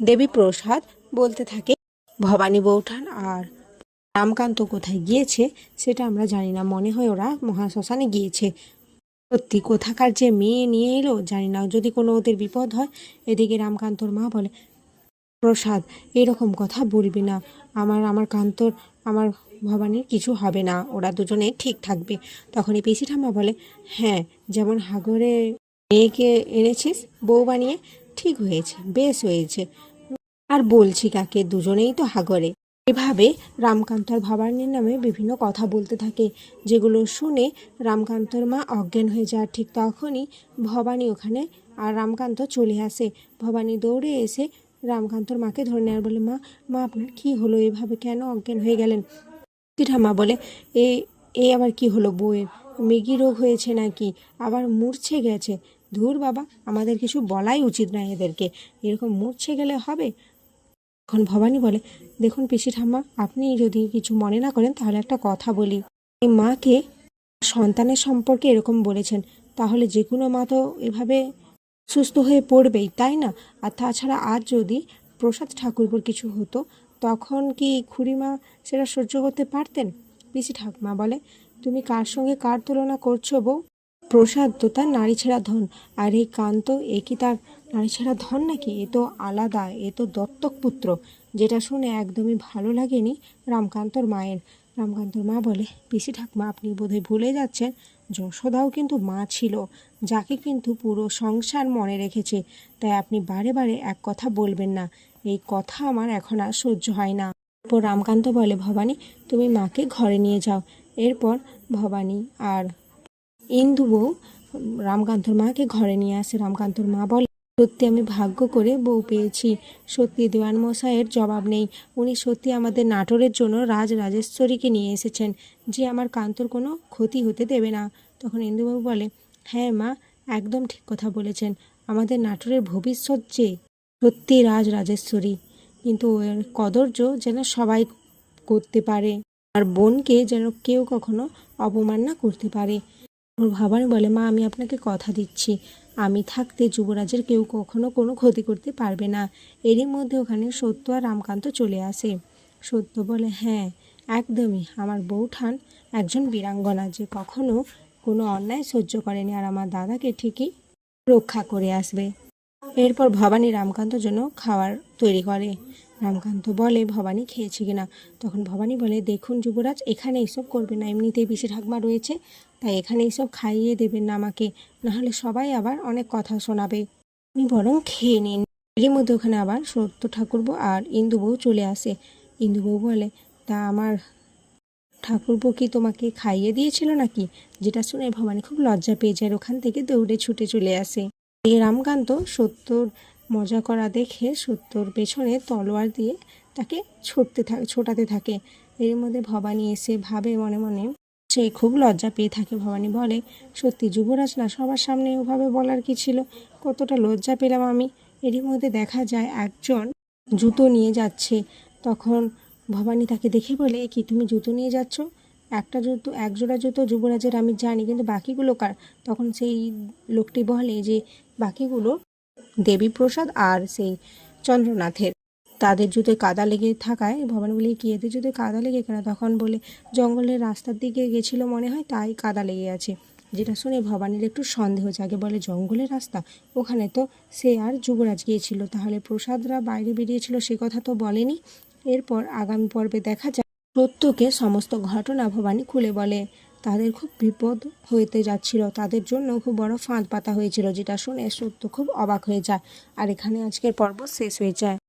দেবী প্রসাদ বলতে থাকে। ভবানী বৌঠান আর রামকান্ত কোথায় গিয়েছে সেটা আমরা জানি না। মনে হয় ওরা মহাশ্মশানে গিয়েছে। সত্যি, কোথাকার যে মেয়ে নিয়ে এলো জানি না। যদি কোনো ওদের বিপদ হয়, এদিকে রামকান্তর মা বলে, প্রসাদ, এরকম কথা বলবি না। আমার আমার কান্তর, আমার ভবানীর কিছু হবে না। ওরা দুজনে ঠিক থাকবে। তখনই পিসি ঠাম্মা বলে হ্যাঁ যেমন হাগরে মেয়েকে এনেছিস, বউ বানিয়ে, ঠিক হয়েছে, বেশ হয়েছে। আর বলছি কাকে, দুজনেই তো হাগরে। এভাবে রামকান্ত আর ভবানীর নামে বিভিন্ন কথা বলতে থাকে, যেগুলো শুনে রামকান্তর মা অজ্ঞান হয়ে যায়। ঠিক তখনই ভবানী ওখানে আর রামকান্ত চলে আসে। ভবানী দৌড়ে এসে রামকান্তর মাকে ধরে নেয় বলে, মা মা, আপনার কী হলো? এভাবে কেন অজ্ঞান হয়ে গেলেন? ঠাম্মা বলে, এ এ আবার কি হলো বউয়ের? মেগি রোগ হয়েছে নাকি? আবার মূর্ছে গেছে? ধুর বাবা, আমাদের কিছু বলাই উচিত নয় এদেরকে। এরকম মূর্ছে গেলে হবে? এখন ভবানী বলে, দেখুন পিসি ঠাম্মা, আপনি যদি কিছু মনে না করেন, তাহলে একটা কথা বলি। এই মাকে সন্তানের সম্পর্কে এরকম বলেছেন। তাহলে যে কোনো মা তো এভাবে সুস্থ হয়ে পড়বেই, তাই না? আর তাছাড়া আজ যদি প্রসাদ ঠাকুরপুর কিছু হতো, তখন কি খুড়িমা সেটা সহ্য করতে পারতেন? পিসি ঠাকুমা বলে, তুমি কার সঙ্গে কার তুলনা করছ বউ? প্রসাদ তো তার নারী ছেঁড়া ধন। আর এই কান্ত এ কি তার নারী ছেঁড়া ধন নাকি? এ তো আলাদা, এ তো দত্তক পুত্র। যেটা শুনে একদমই ভালো লাগেনি রামকান্তর মায়ের। রামকান্তর মা বলে, পিসি ঠাকুমা, আপনি বোধহয় ভুলে যাচ্ছেন। যশোদাও কিন্তু মা ছিল, যাকে কিন্তু পুরো সংসার মনে রেখেছে। তাই আপনি বারে বারে এক কথা বলবেন না। এই কথা আমার এখন আর সহ্য হয় না। এরপর রামকান্ত বলে, ভবানী, তুমি মাকে ঘরে নিয়ে যাও। এরপর ভবানী আর ইন্দু বউ রামকান্তর মাকে ঘরে নিয়ে আসে। রামকান্তর মা বলে, সত্যি আমি ভাগ্য করে বউ পেয়েছি। সত্যি দেওয়ান মশাইয়ের জবাব নেই। উনি সত্যি আমাদের নাটোরের জন্য রাজ রাজেশ্বরীকে নিয়ে এসেছেন। যে আমার কান্তর কোনো ক্ষতি হতে দেবে না। তখন ইন্দুবাবু বলে হ্যাঁ মা, একদম ঠিক কথা বলেছেন। আমাদের নাটোরের ভবিষ্যৎ যে সত্যি রাজ রাজেশ্বরী কিন্তু এর কদর্য যেন সবাই করতে পারে। আর বোনকে যেন কেউ কখনো অপমান না করতে পারে। ওর ভাবানি বলে, মা, আমি আপনাকে কথা দিচ্ছি। আমি থাকতে যুবরাজের কেউ কখনো কোনো ক্ষতি করতে পারবে না। এরই মধ্যে ওখানে সত্য আর রামকান্ত চলে আসে। সত্য বলে হ্যাঁ একদমই। আমার বউঠান একজন বীরাঙ্গনা যে কখনো কোনো অন্যায় সহ্য করেনি আর আমার দাদাকে ঠিকই রক্ষা করে আসবে। এরপর ভবানী রামকান্তর জন্য খাবার তৈরি করে। রামকান্ত বলে, ভবানী খেয়েছে কিনা? তখন ভবানী বলে, দেখুন যুবরাজ, এখানে এইসব করবে না, এমনিতেই বেশি ঠাকমা রয়েছে, তাই এখানে এইসব খাইয়ে দেবেন না আমাকে, নাহলে সবাই আবার অনেক কথা শোনাবে। আপনি বরং খেয়ে নিন। এরই মধ্যে ওখানে আবার সত্য ঠাকুরবউ আর ইন্দুবউ চলে আসে। ইন্দুবউ বলে, তা আমার ঠাকুরপো কি তোমাকে খাইয়ে দিয়েছিল নাকি? যেটা শুনে ভবানী খুব লজ্জা পেয়ে যায় ওখান থেকে দৌড়ে ছুটে চলে আসে। এই রামকান্ত সত্যর মজা করা দেখে সত্যর পেছনে তলোয়ার দিয়ে তাকে ছুটতে থাকে ছোটাতে থাকে। এর মধ্যে ভবানী এসে ভাবে মনে মনে, সে খুব লজ্জা পেয়ে থাকে ভবানী, বলে, সত্যি যুবরাজ না, সবার সামনে ওভাবে বলার কি ছিল? কতটা লজ্জা পেলাম আমি। এরই মধ্যে দেখা যায় একজন জুতো নিয়ে যাচ্ছে। তখন ভবানী তাকে দেখে বলে কি, তুমি জুতো নিয়ে যাচ্ছ? একটা জুতো এক জোড়া জুতো যুবরাজের, আমি জানি, কিন্তু বাকিগুলো কার? তখন সেই লোকটি বলে যে, বাকিগুলো দেবীপ্রসাদ আর সেই চন্দ্রনাথের। তাদের জুতোয় কাদা লেগে থাকায় ভবানী বলে, কি এদের জুতোয় কাদা লেগে কেন? তখন বলে, জঙ্গলের রাস্তার দিকে গেছিল মনে হয়, তাই কাদা লেগে আছে। যেটা শুনে ভবানীর একটু সন্দেহ জাগে। বলে, জঙ্গলের রাস্তা? ওখানে তো সে আর যুবরাজ গিয়েছিল। তাহলে প্রসাদরা বাইরে বেরিয়েছিল সে কথা তো বলেনি? এরপর আগামী পর্বে দেখা যায় সত্যকে সমস্ত ঘটনা ভবানী খুলে বলে তাদের খুব বিপদ হইতে যাচ্ছিল। তাদের জন্য খুব বড় ফাঁদ পাতা হয়েছিল, যেটা শুনে সত্য খুব অবাক হয়ে যায়। আর এখানে আজকের পর্ব শেষ হয়ে যায়।